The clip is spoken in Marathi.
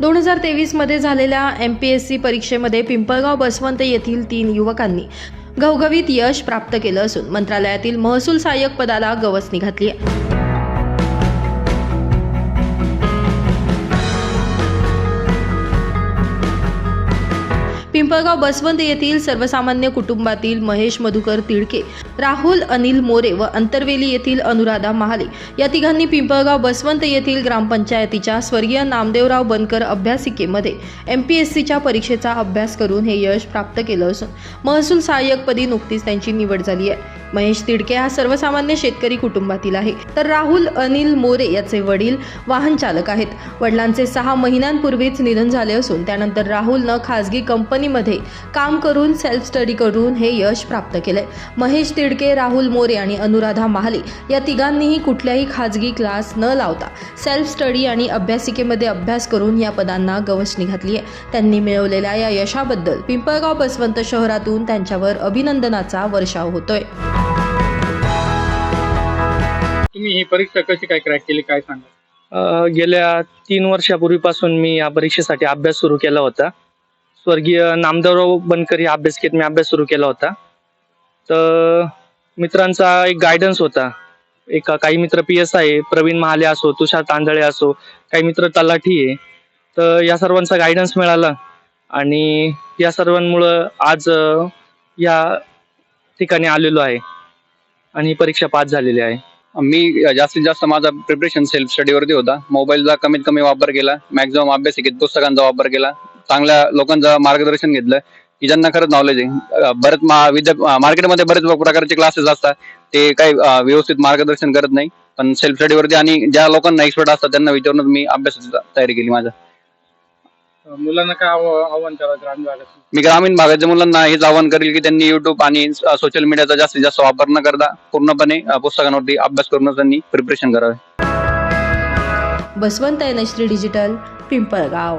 दोन हजार तेवीसमध्ये झालेल्या एम पी एस सी परीक्षेमध्ये पिंपळगाव बसवंत येथील तीन युवकांनी घवघवीत यश प्राप्त केलं असून मंत्रालयातील महसूल सहाय्यक पदाला गवसणी घातली आहे. पिंपळगाव बसवंत येथील सर्वसामान्य कुटुंबातील महेश मधुकर तिडके राहुल अनिल मोरे व अंतरवेली येथील अनुराधा महाले या तिघांनी पिंपळगाव बसवंत येथील ग्रामपंचायतीच्या स्वर्गीय नामदेवराव बनकर अभ्यासिकेमध्ये एम पी एस सीच्या परीक्षेचा अभ्यास करून हे यश प्राप्त केलं असून महसूल सहाय्यकपदी नुकतीच त्यांची निवड झाली आहे. महेश तिडके हा सर्वसामान्य शेतकरी कुटुंबातील आहे. तर राहुल अनिल मोरे याचे वडील वाहन चालक आहेत. वडिलांचे सहा महिन्यांपूर्वीच निधन झाले असून त्यानंतर राहुलनं खासगी कंपनीमध्ये काम करून सेल्फ स्टडी करून हे यश प्राप्त केलंय. महेश तिडके राहुल मोरे आणि अनुराधा महाले या तिघांनीही कुठल्याही खाजगी क्लास न लावता सेल्फ स्टडी आणि अभ्यासिकेमध्ये अभ्यास करून या पदांना गवसणी घातली आहे. त्यांनी मिळवलेल्या या यशाबद्दल पिंपळगाव बसवंत शहरातून त्यांच्यावर अभिनंदनाचा वर्षाव होतोय. तुम्ही ही परीक्षा कशी काय क्रॅक केली? काय सांगा? अ, गेल्या तीन वर्षापूर्वीपासून मी या परीक्षेसाठी अभ्यास सुरू केला होता. स्वर्गीय नामदेवराव बनकर या अभ्यासिकेत मी अभ्यास सुरू केला होता. तर मित्रांचा एक गायडन्स होता. एक काही मित्र पी एस आहे प्रवीण महाले असो तुषार तांदळे असो काही मित्र तलाठी आहे. तर या सर्वांचा गायडन्स मिळाला आणि या सर्वांमुळं आज अ, या ठिकाणी आलेलो आहे आणि ही परीक्षा पास झालेली आहे. मी जास्तीत जास्त माझा प्रिपरेशन सेल्फ स्टडीवरती होता. मोबाईलचा कमीत कमी वापर केला. मॅक्झिमम अभ्यासिकेत पुस्तकांचा वापर केला. चांगल्या लोकांचं मार्गदर्शन घेतलं. की ज्यांना खरंच नॉलेज आहे. बरेच विद्या मार्केटमध्ये बरेच प्रकारचे क्लासेस असतात. ते काही व्यवस्थित मार्गदर्शन करत नाही. पण सेल्फ स्टडीवरती आणि ज्या लोकांना एक्सपर्ट असतात त्यांना विचारूनच मी अभ्यासाची तयारी केली माझा. मुलांना काय आव- आव्हान करावं ग्रामीण भागात? मी ग्रामीण भागाच्या मुलांना हेच आवाहन करेल की त्यांनी युट्यूब आणि सोशल मीडियाचा जास्तीत जास्त वापर न करता पूर्णपणे अं, पुस्तकांवरती अभ्यास करूनच त्यांनी प्रिपरेशन करावे. Baswant N H digital Pimpalgaon.